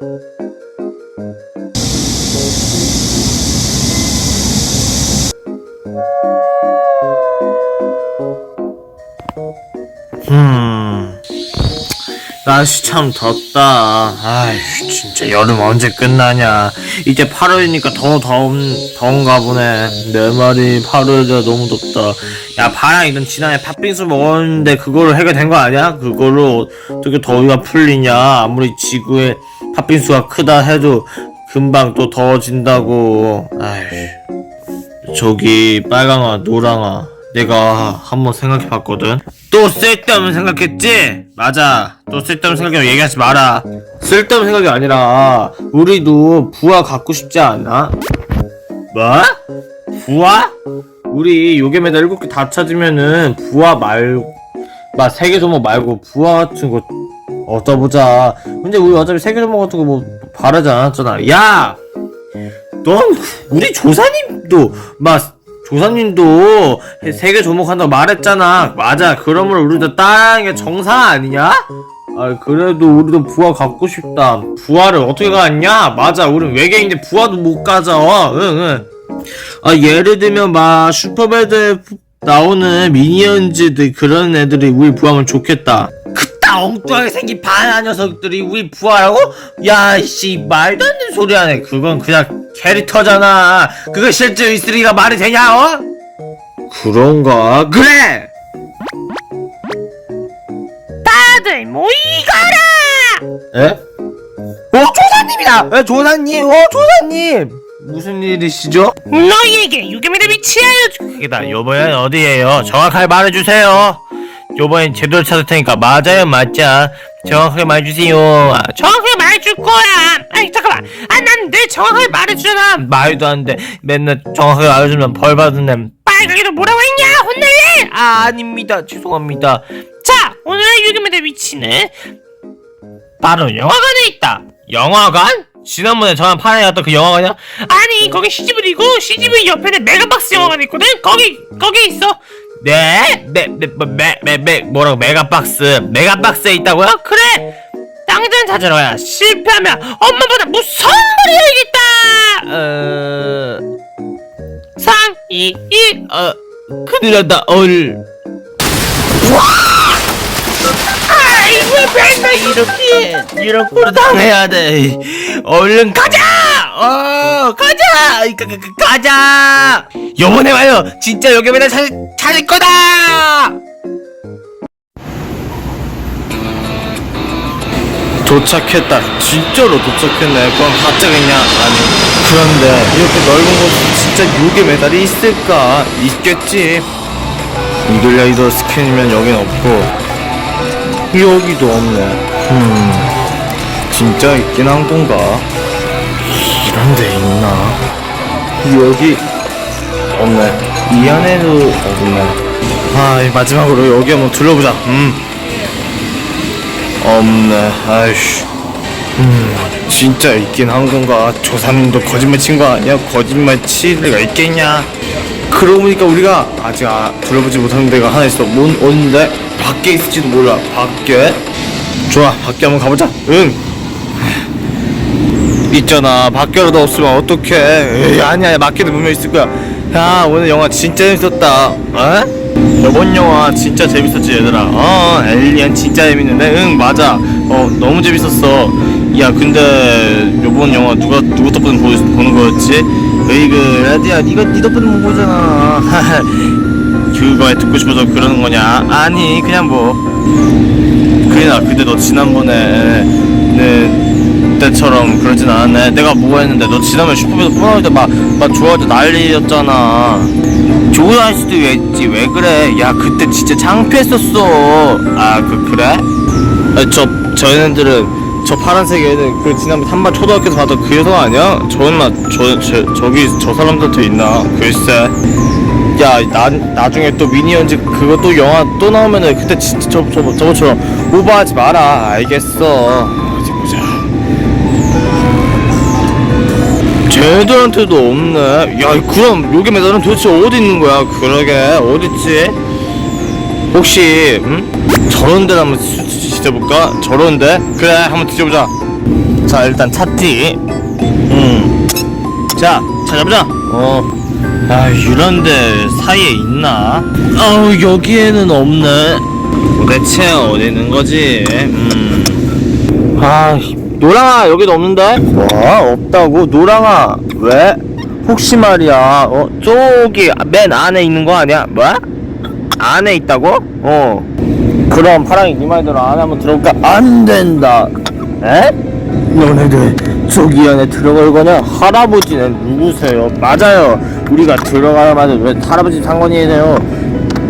음. 날씨 참 덥다. 아이, 진짜 여름 언제 끝나냐. 이제 8월이니까 더 더운, 더운가 보네. 내 말이 8월이라 너무 덥다. 야, 봐라, 이런 지난해 팥빙수 먹었는데 그거로 해결된 거 아니야? 그거로 어떻게 더위가 풀리냐. 아무리 지구에 팥빙수가 크다 해도 금방 또 더워진다고. 아이. 저기 빨강아 노랑아 내가 한번 생각해 봤거든 또 쓸데없는 생각했지? 맞아 또 쓸데없는 생각이 얘기하지 마라 쓸데없는 생각이 아니라 우리도 부하 갖고 싶지 않아? 뭐? 부하? 우리 요괴 메달 7개 다 찾으면은 부하 말고 막 세계 소모 말고 부하 같은 거 얻어보자. 근데 우리 어차피 세계소모 같은 거 뭐 바라지 않았잖아 야! 넌 우리 조사님도 막 조사님도 세계 조목한다고 말했잖아. 맞아. 그러므로 우리도 따라하는 게 정상 아니냐? 아 그래도 우리도 부하 갖고 싶다. 부하를 어떻게 갖냐? 맞아. 우린 외계인인데 부하도 못 가져. 응응. 아 예를 들면 막 슈퍼배드에 나오는 미니언즈들 그런 애들이 우리 부하면 좋겠다 그따 엉뚱하게 생긴 바나 녀석들이 우리 부하라고? 야이씨 말도 안 되는 소리 하네 그건 그냥 캐릭터잖아 그거 실제 있으리가 말이 되냐 어? 그런가? 그래! 다들 모이거라! 에? 어 조사님이다! 에 조사님! 어 조사님! 무슨 일이시죠? 너희에게 유괴미를 위치하여 주... 그게다 요번엔 어디에요? 정확하게 말해주세요 요번엔 제대로 찾을 테니까 맞아요 맞자 정확하게 말해주세요 아, 정확하게 말해줄 거야! 아이 잠깐만! 아난늘 정확하게 말해주잖아! 말도 안돼 맨날 정확하게 알려주면 벌 받은 애 빨강이도 뭐라고 했냐? 혼낼래? 아, 아닙니다 죄송합니다 자! 오늘의 유괴미의 위치는 바로 영화관에 있다! 영화관? 지난번에 저랑 파란에 갔던 그 영화관이야? 아니 거기 CGV이고 CGV 옆에는 메가박스 영화관이 있거든? 거기 거기 있어! 네? 네, 네, 뭐, 매, 매, 매, 뭐라고 메가박스 메가박스에 있다고요? 그래! 당장 찾으러 야 실패하면 엄마보다 무서운 머리 해야겠다! 어... 3, 2, 1 어... 큰일 났다 얼 아이고 맨날 이렇게 이런 꼴을 당해야 돼 얼른 가자 어 가자! 가, 가, 가, 가자! 요번에 와요. 진짜 여기 맨날 찾을, 찾을 거다! 도착했다. 진짜로 도착했네. 그럼 가짜겠냐? 아니 그런데 이렇게 넓은 곳에 진짜 요괴 메달이 있을까? 있겠지. 이글레이더 스캔이면 여긴 없고. 여기도 없네. 음 진짜 있긴 한 건가 이런 데 있나? 여기. 없네. 이 안에도 없네. 아 마지막으로 여기 한번 둘러보자. 음. 없네. 아이씨. 음 진짜 있긴 한 건가? 조사님도 거짓말 친 거 아니야? 거짓말 칠 리가 있겠냐? 그러고 보니까 우리가 아직 아, 둘러보지 못하는 데가 하나 있어. 뭔 어딘데? 밖에 있을지도 몰라. 밖에. 좋아 밖에 한번 가보자. 응 있잖아. 밖에라도 없으면 어떡해. 에이 아니야 밖에도 분명 있을 거야. 야 오늘 영화 진짜 재밌었다. 어? 저번 영화 진짜 재밌었지 얘들아. 어 엘리언 진짜 재밌는데? 응 맞아. 어 너무 재밌었어. 야 근데 요번 영화 누가 누구 덕분에 보, 보는 거였지? 으이그 라디야 니가 니 덕분에 못 보잖아. 그거에 듣고 싶어서 그러는 거냐? 아니 그냥 뭐. 그래나 근데 너 지난번에 네 때처럼 그러진 않았네. 내가 뭐 했는데? 너 지난번에 슈퍼맨 뽑아올 때막 막 좋아하고 난리였잖아. 좋아할 수도 있지. 왜 그래? 야 그때 진짜 창피했었어. 아 그 그래? 아니, 저 저희들은 저 파란색 애는 그 지난번 한반 초등학교에서 봤던 그 여성 아니야? 저나 저, 저 저기 저 사람들한테 있나? 글쎄. 야, 나, 나중에 또 미니언즈 그거 또 영화 또 나오면은 그때 진짜 저, 저, 저번처럼 오버하지 마라. 알겠어. 쟤들한테도 없네. 야, 그럼 요괴 메달은 도대체 어디 있는 거야? 그러게, 어딨지? 혹시, 음? 저런 데를 한번 뒤져볼까? 저런 데? 그래, 한번 뒤져보자. 자 일단 찾지 음자 찾아보자 어아 이런 데 사이에 있나 아 여기에는 없네 도대체 어디 있는 거지 음 아 노랑아 여기도 없는데 뭐 없다고 노랑아 왜 혹시 말이야 어 저기 맨 안에 있는 거 아니야 뭐 안에 있다고 어 그럼 파랑이 네 말대로 안에 한번 들어볼까 안 된다 에? 너네들 저기 안에 들어갈 거냐? 할아버지는 누구세요? 맞아요. 우리가 들어가자마자 왜 할아버지 상관이에요?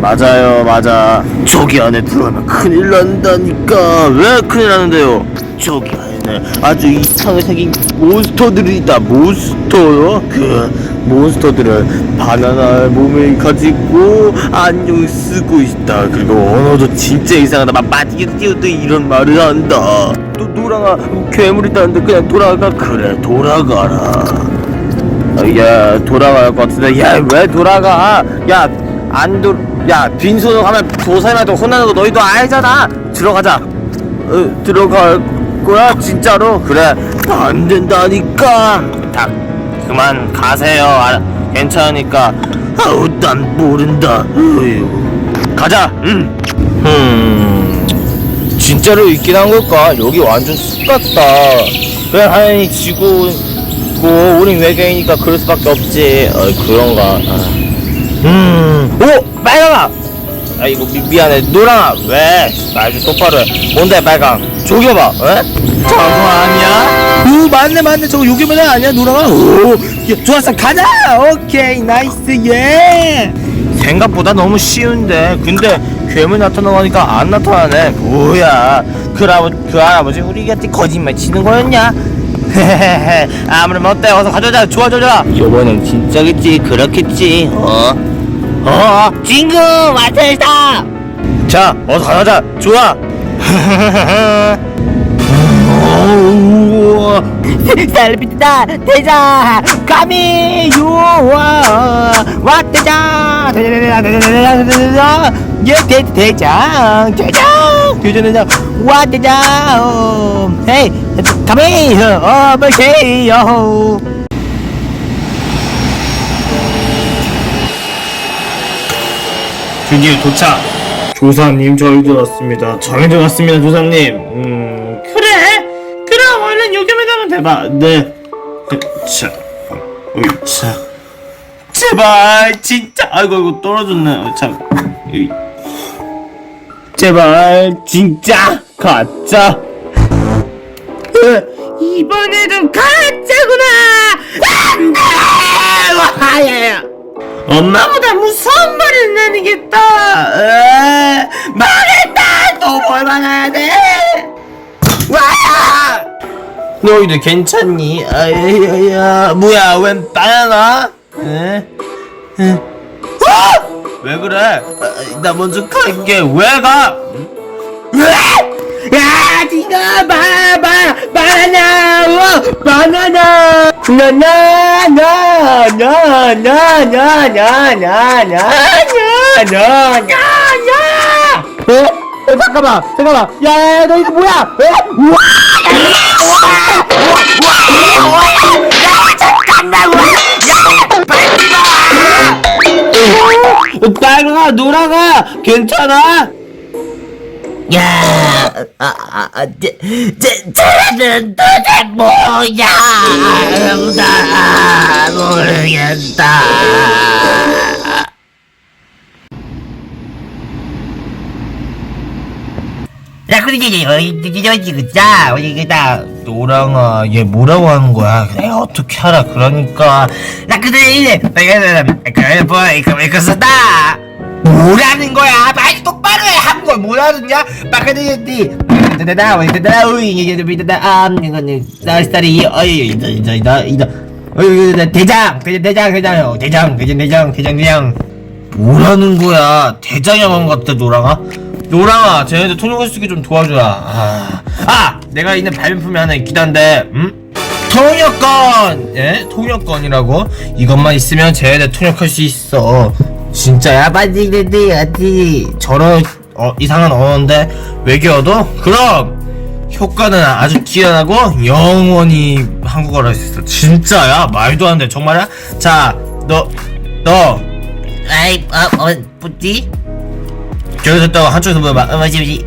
맞아요, 맞아. 저기 안에 들어가면 큰일 난다니까. 왜 큰일 나는데요? 저기 안에 는 아주 이상하게 생긴 몬스터들이 있다. 몬스터요? 그 몬스터들은 바나나 몸을 가지고 안경 쓰고 있다. 그리고 언어도 진짜 이상하다. 막 빠지기도 이런 말을 한다. 또 노랑아 괴물 있다는데 그냥 돌아가 그래 돌아가라. 어, 야 돌아갈 것 같은데 야 왜 돌아가 야안돌야 빈손으로 가면 조사님한테 혼나는 거 너희도 알잖아 들어가자 어, 들어갈 거야 진짜로? 그래 안 된다니까. 다 그만 가세요. 아, 괜찮으니까. 아우 난 모른다. 어휴. 가자 음. 음 진짜로 있긴 한 걸까? 여기 완전 숲 같다. 그래 하연이 지구 뭐 우린 외계인이니까 그럴 수밖에 없지. 어 그런가? 아. 음 오! 빨강아 아 이거 미, 미안해. 노랑아 왜말 좀 똑바로 해. 뭔데 빨강? 조겨봐 에? 저거 아니야? 오 맞네 맞네. 저거 요괴면 아니야 노랑아 오 야, 좋았어. 가자! 오케이 나이스 예. 생각보다 너무 쉬운데. 근데 괴물 나타나니까 안 나타나네. 뭐야. 그, 할아버, 그 할아버지 우리한테 거짓말 치는 거였냐? 헤헤헤 아무렴 어때? 어서 가져자. 좋아 좋아 요번엔 진짜겠지? 그렇겠지? 어? 어? 친구 왔다 자 어서 가자. 좋아. 셀비다 대장 감히 유와 왔대장. 대장 대장 대장 예 대, 대장 대장. 대장 대장 왔대장. 헤이 감히 어 뭐게요 드디어 도착. 조사님 저희도 왔습니다. 저희도 왔습니다 조사님. 음 그래. 그럼 얼른 가면 대박 네. 자, 자 제발 진짜. 아이고 이거 떨어졌네. 어, 참. 제발 진짜. 가짜. 으, 이번에도 가짜구나. 안돼! 와야 엄마보다 무서운 말을 내니겠다 에, 망했다 또뭘 받아야 돼 와! 너희들 괜찮니? 아야야 뭐야 웬 바나나? 에? 에? 어? 왜 그래? 아, 나 먼저 갈게 왜 가? 야, 니가 바바 바나나, 어, 바나나, 나 나나 나 나 나 나 나 나 나 나 나 나. 어? 어, 잠깐만, 잠깐만. 야, 너 이거 뭐야? 어? 우와! 빨강아, 노랑아, 괜찮아? 야, 아, 아, 아, 쟤, 쟤, 쟤는 도대체 뭐야? 나 모르겠다. 야, 이게 어디 어디 그자 어디 그다 노랑아 얘 뭐라고 하는 거야 내가 어떻게 알아 그러니까 나 근데 이제 내가 그래 뭐 이거 이거 썼다. 뭐라는 거야? 말 똑바로 해. 한국어 못 알았냐? 마카데디. 다다다 왜다다 우이 비다다 아 이거는 나스타리 어이 이다 이다 이다 이다 어이 대장 뭐라는 거야 것 같아 노랑아 노랑아 쟤네들 수 있게 좀 도와줘라 아, 아 내가 있는 발명품이 하나 있긴 한데 음? 통역권 예? 통역권이라고 이것만 있으면 쟤네들 통역할 수 있어 진짜야 빨리 내야지 저런 어, 이상한 언어인데 외계어도? 그럼 효과는 아주 뛰어나고 영원히 한국어를 할 수 있어 진짜야? 말도 안 돼 정말이야? 자너너 아이 어, 어 뭐지? 또 한쪽에서 뭐 막, 어 뭐지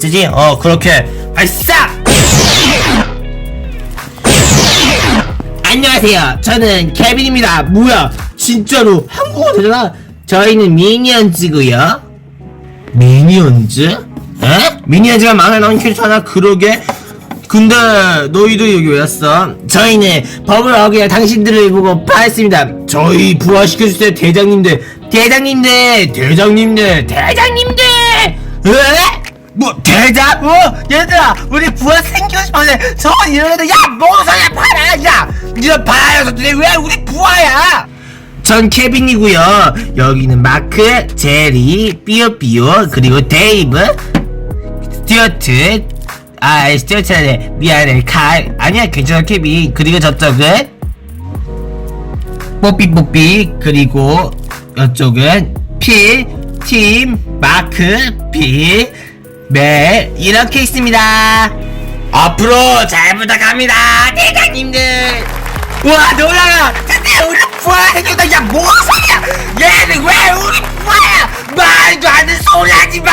뭐지? 어 그렇게 발사! 안녕하세요 저는 케빈입니다 뭐야 진짜로 한국어 되잖아 저희는 미니언즈고요 미니언즈? 에? 미니언즈가 만화에 나온 하나 그러게? 근데 너희도 여기 왜 왔어? 저희는 법을 어겨 당신들을 보고 파했습니다 저희 부활시켜주세요 대장님들 대장님들 대장님들 대장님들 에? 뭐 대장? 어 얘들아 우리 부하 생기고 싶었는데 저 이런 애들 야 모성애 팔아 야 이런 바야서들이 왜 우리 부하야 전 케빈이고요. 여기는 마크 제리 삐오삐오 그리고 데이브 스튜어트 아 스튜어트네 미안해. 칼 아니야 괜찮아 케빈. 그리고 저쪽은 뽀삐뽀삐 그리고 이쪽은 필 팀 마크 빌멜 이렇게 있습니다. 앞으로 잘 부탁합니다 대장님들 와 노랑아 근데 우리 부하는 게너야 뭐하냐 얘는 왜 우리 부하야? 말도 안 되는 소리 하지마!